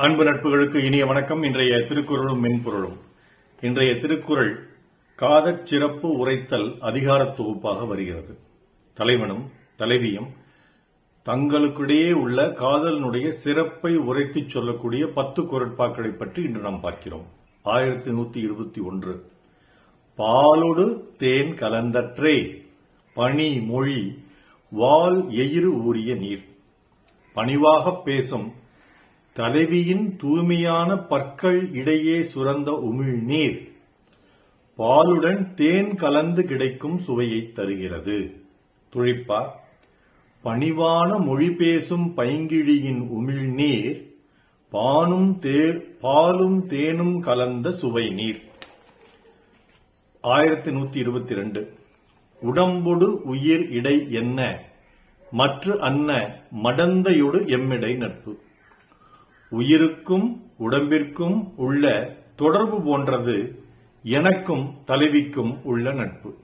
அன்பு நட்புகளுக்கு இனிய வணக்கம். இன்றைய திருக்குறளும் மென்பொருளும். இன்றைய திருக்குறள் காதற் சிறப்பு உரைத்தல் அதிகாரத் தொகுப்பாக வருகிறது. தலைவனும் தலைவியும் தங்களுக்கிடையே உள்ள காதலினுடைய சிறப்பை உரைத்துச் சொல்லக்கூடிய பத்து குரட்பாக்களை பற்றி இன்று நாம் பார்க்கிறோம். ஆயிரத்தி நூத்தி இருபத்தி ஒன்று. பாலொடு தேன் கலந்தற்றே பனி மொழி வால் எயிறு ஊறிய நீர். பணிவாகப் பேசும் தலைவியின் தூய்மையான பற்கள் இடையே சுரந்த உமிழ்நீர் பாலுடன் தேன் கலந்து கிடைக்கும் சுவையைத் தருகிறது. துழிப்பா பணிவான மொழி பேசும் பைங்கிழியின் உமிழ்நீர் பானும் தேர் பாலும் தேனும் கலந்த சுவை நீர். ஆயிரத்தி நூத்தி இருபத்தி ரெண்டு. உடம்பொடு உயிர் இடை என்ன? மற்ற அன்ன மடந்தையொடு எம்மிடை நட்பு. உயிருக்கும் உடம்பிற்கும் உள்ள தொடர்பு போன்றது எனக்கும் தலைவிக்கும் உள்ள நட்பு.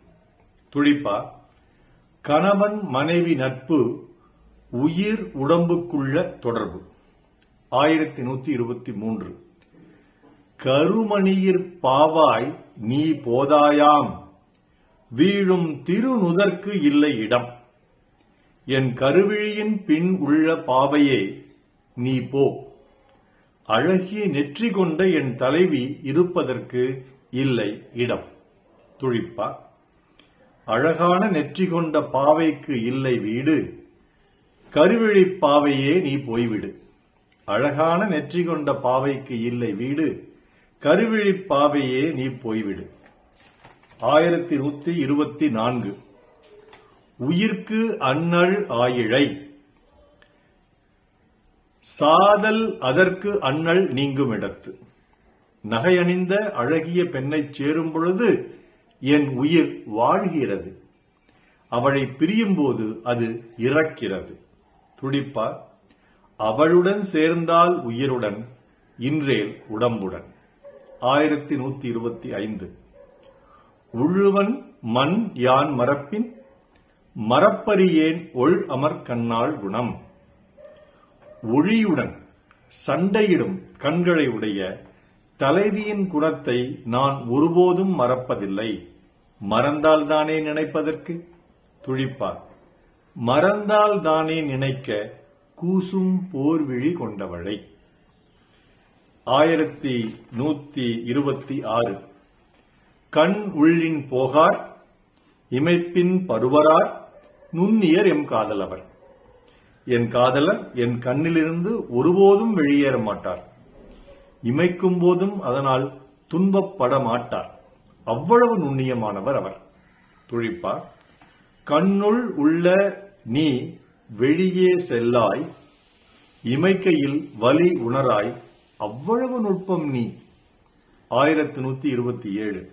துடிப்பா கணவன் மனைவி நட்பு உயிர் உடம்புக்குள்ள தொடர்பு. ஆயிரத்தி நூத்தி இருபத்தி மூன்று. கருமணியிற் பாவாய் நீ போதாயாம். வீழும் திருநுதற்கு இல்லை இடம். என் கருவிழியின் பின் உள்ள பாவையே நீ போ. அழகிய நெற்றி கொண்ட என் தலைவி இருப்பதற்கு இல்லை இடம். துழிப்பா அழகான நெற்றி கொண்ட பாவைக்கு இல்லை வீடு. கருவிழி பாவையே நீ போய்விடு. அழகான நெற்றி கொண்ட பாவைக்கு இல்லை வீடு. கருவிழி பாவையே நீ போய்விடு. ஆயிரத்தி நூத்தி இருபத்தி நான்கு. உயிர்க்கு அன்னள் ஆயிழை. சாதல் அதற்கு அண்ணல் நீங்கும் இடத்து நகையணிந்த அழகிய பெண்ணைச் சேரும் பொழுது என் உயிர் வாழ்கிறது. அவளை பிரியும்போது அது இறக்கிறது. துடிப்பா அவளுடன் சேர்ந்தால் உயிருடன் இன்றேல் உடம்புடன். ஆயிரத்தி நூத்தி இருபத்தி ஐந்து. உழுவன் மண் யான் மரப்பின் மரப்பரியேன் ஒள் அமர் கண்ணாள் குணம். ஒளியுடன் சண்டையிடும் கண்களை உடைய தலைவியின் குணத்தை நான் ஒருபோதும் மறப்பதில்லை. மறந்தால் தானே நினைப்பதற்கு? துழிப்பார். மறந்தால் தானே நினைக்க கூசும் போர்விழி கொண்டவளை. ஆயிரத்தி நூத்தி இருபத்தி ஆறு. கண் உள்ளின் போகார் இமைப்பின் பருவரார் நுண்ணியர் எம் காதலவர். என் காதலர் என் கண்ணிலிருந்து ஒருபோதும் வெளியேற மாட்டார். இமைக்கும் போதும் அதனால் துன்பப்பட மாட்டார். அவ்வளவு நுண்ணியமானவர் அவர். துழிப்பார் கண்ணுள் உள்ள நீ வெளியே செல்லாய் இமைக்கையில் வலி உணராய் அவ்வளவு நுட்பம் நீ. ஆயிரத்தி நூத்தி இருபத்தி ஏழு.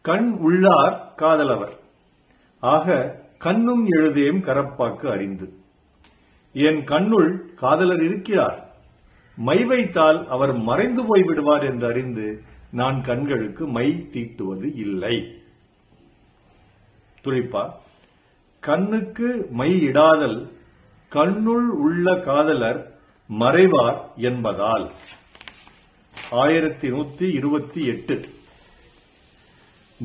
கண் உள்ளார் காதலவர். ஆக கண்ணும் எழுதேம் கரப்பாக்கு அறிந்து. என் கண்ணுள் காதலர் இருக்கிறார். மை வைத்தால் அவர் மறைந்து போய் விடுவார் என்று அறிந்து நான் கண்களுக்கு மை தீட்டுவது இல்லை. துளிப்பா கண்ணுக்கு மை இடாதல் கண்ணுள் உள்ள காதலர் மறைவார் என்பதால். ஆயிரத்தி நூத்தி இருபத்தி எட்டு.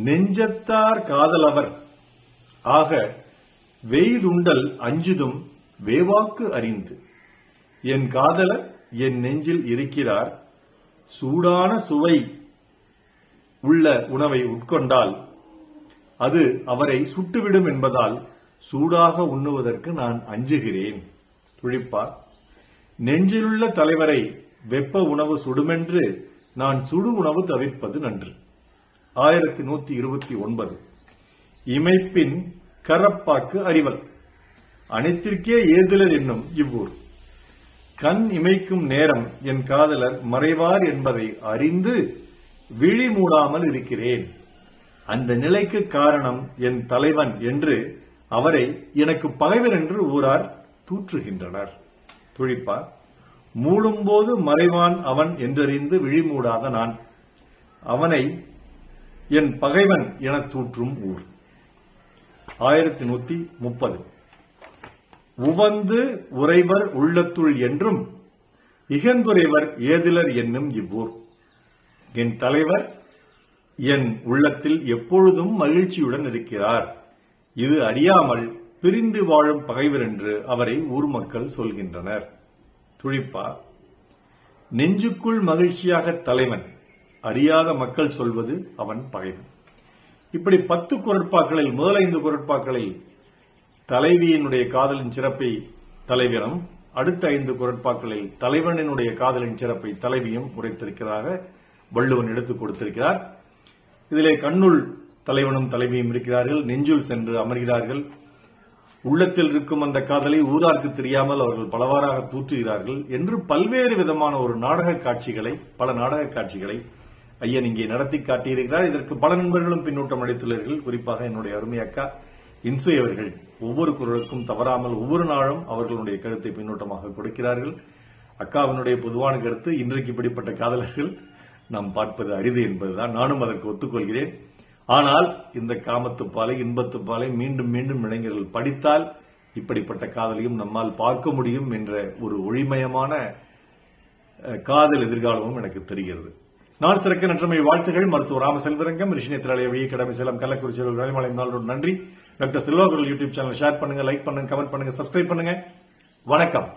நெஞ்சத்தார் காதலவர். ஆக வெய்துண்டல் அஞ்சுதும் வேவாக்கு அறிந்து என் காதலர் என் நெஞ்சில் இருக்கிறார். சூடான சுவை உள்ள உணவை உட்கொண்டால் அது அவரை சுட்டுவிடும் என்பதால் சூடாக உண்ணுவதற்கு நான் அஞ்சுகிறேன். துழிப்பார் நெஞ்சிலுள்ள தலைவரை வெப்ப உணவு சுடுமென்று நான் சுடு உணவு தவிர்ப்பது நன்று. ஆயிரத்தி நூத்தி இருபத்தி ஒன்பது. இமைப்பின் கரப்பாக்கு அறிவல். அனைத்திற்கே ஏதிலர் என்னும் இவ்வூர். கண் இமைக்கும் நேரம் என் காதலர் மறைவார் என்பதை அறிந்து விழி மூடாமல் இருக்கிறேன். அந்த நிலைக்கு காரணம் என் தலைவன் என்று அவரை எனக்கு பகைவர் என்று ஊரார் தூற்றுகின்றனர். துழிப்பார் மூடும்போது மறைவான் அவன் என்றறிந்து விழிமூடாத நான். அவனை என் பகைவன் என தூற்றும் ஊர். ஆயிரத்தி நூத்தி முப்பது. உவந்து உறைவர் உள்ளத்துள் என்றும் இகந்துரைவர் ஏதிலர் என்னும் இவ்வூர். என் தலைவர் என் உள்ளத்தில் எப்பொழுதும் மகிழ்ச்சியுடன் இருக்கிறார். இது அறியாமல் பிரிந்து வாழும் பகைவர் என்று அவரை ஊர் மக்கள் சொல்கின்றனர். துழிப்பா நெஞ்சுக்குள் மகிழ்ச்சியாக தலைவன் அறியாத மக்கள் சொல்வது அவன் பகைவன். இப்படி பத்து குரட்பாக்களில் முதல் ஐந்து குரட்பாக்களில் தலைவியினுடைய காதலின் சிறப்பை தலைவரும் அடுத்த ஐந்து குரட்பாக்களில் தலைவனினுடைய காதலின் சிறப்பை தலைவியும் உரைத்திருக்கிறதாக வள்ளுவன் எடுத்துக் கொடுத்திருக்கிறார். இதிலே கண்ணுள் தலைவனும் தலைவியும் இருக்கிறார்கள் நெஞ்சுள் சென்று அமர்கிறார்கள். உள்ளத்தில் இருக்கும் அந்த காதலை ஊராருக்கு தெரியாமல் அவர்கள் பலவாறாக தூற்றுகிறார்கள் என்று பல்வேறு விதமான ஒரு நாடக காட்சிகளை பல நாடக காட்சிகளை ஐயன் இங்கே நடத்தி காட்டியிருக்கிறார். இதற்கு பல நண்பர்களும் பின்னூட்டம் அளித்துள்ளார்கள். குறிப்பாக என்னுடைய அருமை அக்கா இன்சு அவர்கள் ஒவ்வொரு குரலுக்கும் தவறாமல் ஒவ்வொரு நாளும் அவர்களுடைய கருத்தை பின்னூட்டமாக கொடுக்கிறார்கள். அக்காவினுடைய பொதுவான கருத்து இன்றைக்கு இப்படிப்பட்ட காதலர்கள் நாம் பார்ப்பது அரிது என்பதுதான். நானும் அதற்கு ஒத்துக்கொள்கிறேன். ஆனால் இந்த காமத்துப்பாலை இன்பத்துப்பாலை மீண்டும் மீண்டும் இளைஞர்கள் படித்தால் இப்படிப்பட்ட காதலையும் நம்மால் பார்க்க முடியும் என்ற ஒரு ஒளிமயமான காதல் எதிர்காலமும் எனக்கு தெரிகிறது. நான் சிறக்க நன்றமை வாழ்த்துகள். மருத்துவர் ராமசெல்வரங்கம் ரிஷினேத்திராலய வழி கடமை சேலம் கள்ளக்குறிச்சி வேலைமலை நாளோடு நன்றி. Doctor Selvakural YouTube channel share பண்ணுங்க லைக் பண்ணுங்க கமெண்ட் பண்ணுங்க சப்ஸ்கிரைப் பண்ணுங்க. வணக்கம்.